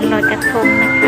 วันลอยกระทงนะคะ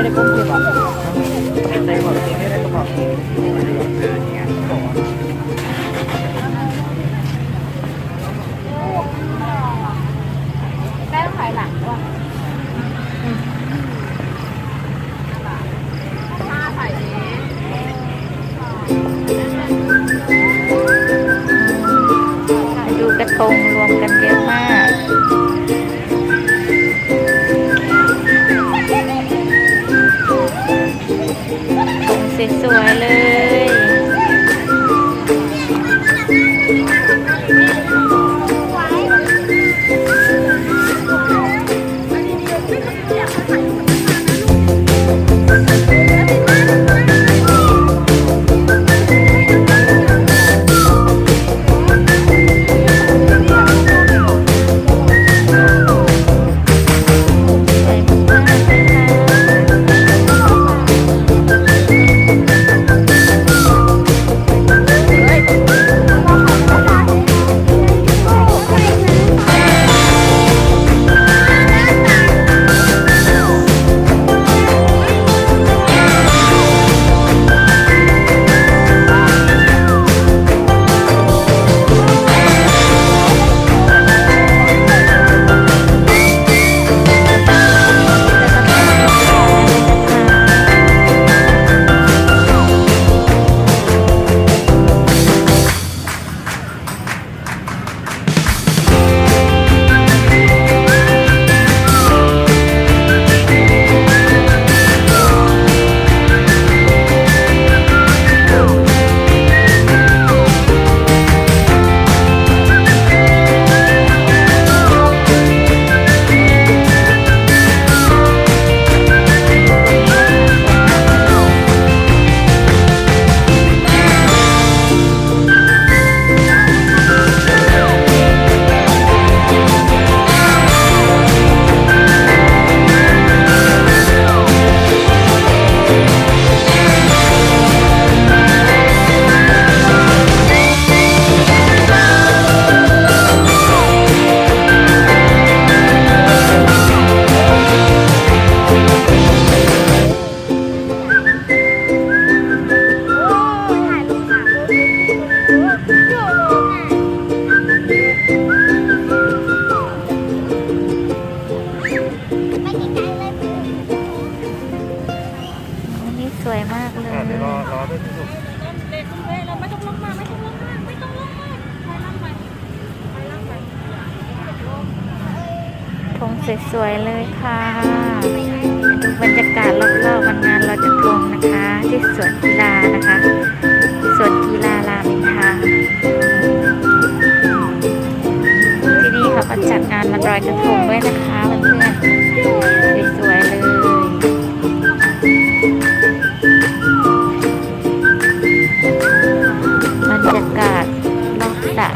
Pwede po po ba? Pwede po. Pwede. สวยเลย สวยๆเลยค่ะดูบรรยากาศรอบๆวันงานลอยกระทงนะคะ ที่สวนกีฬานะคะสวนกีฬารามินทาที่นี่เขาก็จัดงานวันลอยกระทงด้วยนะคะเพื่อนๆสวยๆเลยบรรยากาศรอบสระ